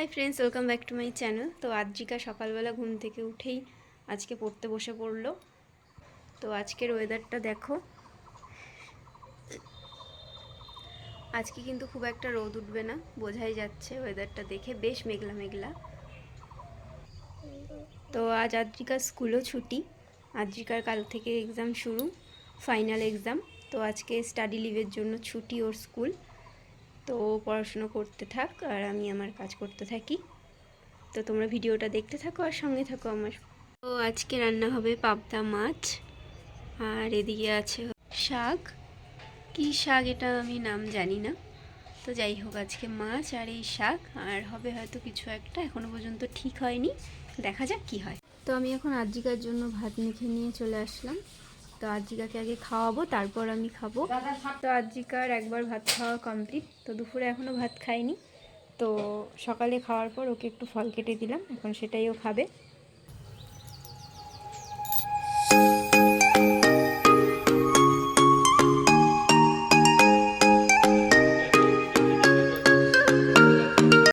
Hi friends welcome back to my channel তো আদ্রিকা সকালবেলা ঘুম থেকে উঠেই আজকে পড়তে বসে পড়ল। তো আজকের ওয়েদারটা দেখো। আজকে কিন্তু খুব একটা রোদ উঠবে না, বোঝাই যাচ্ছে ওয়েদারটা দেখে বেশ মেঘলা মেঘলা। তো আজ আদ্রিকার স্কুলও ছুটি। আদ্রিকার কাল থেকে এক্সাম শুরু ফাইনাল এক্সাম তো আজকে স্টাডি লিভের জন্য ছুটি ওর স্কুল তো পড়াশুনো করতে থাক আর আমি আমার কাজ করতে থাকি। তো তোমরা ভিডিওটা দেখতে থাকো আর সঙ্গে থাকো আমার। তো আজকে রান্না হবে পাবদা মাছ আর এদিকে আছে শাক। কী শাক এটা আমি নাম জানি না। তো যাই হোক, আজকে মাছ আর এই শাক আর হবে হয়তো কিছু একটা। এখনও পর্যন্ত ঠিক হয়নি। দেখা যাক কি হয়। তো আমি এখন আজিকার জন্য ভাত মেখে নিয়ে চলে আসলাম। তো আজিকাকে আগে খাওয়াবো, তারপর আমি খাব। তো আজিকার একবার ভাত খাওয়া কমপ্লিট তো দুপুরে এখনও ভাত খাইনি। তো সকালে খাওয়ার পর ওকে একটু ফল কেটে দিলাম, এখন সেটাই ও খাবে।